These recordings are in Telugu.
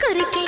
కొరికే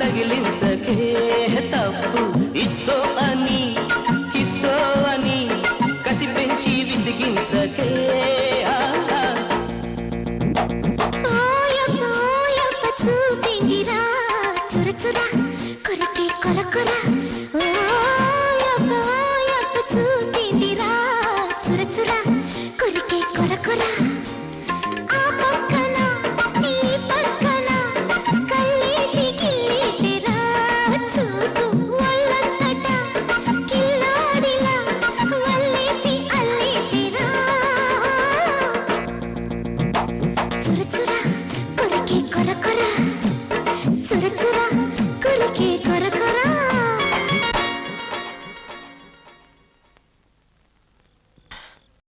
తగిలించకే తప్పు. ఇస్సో అని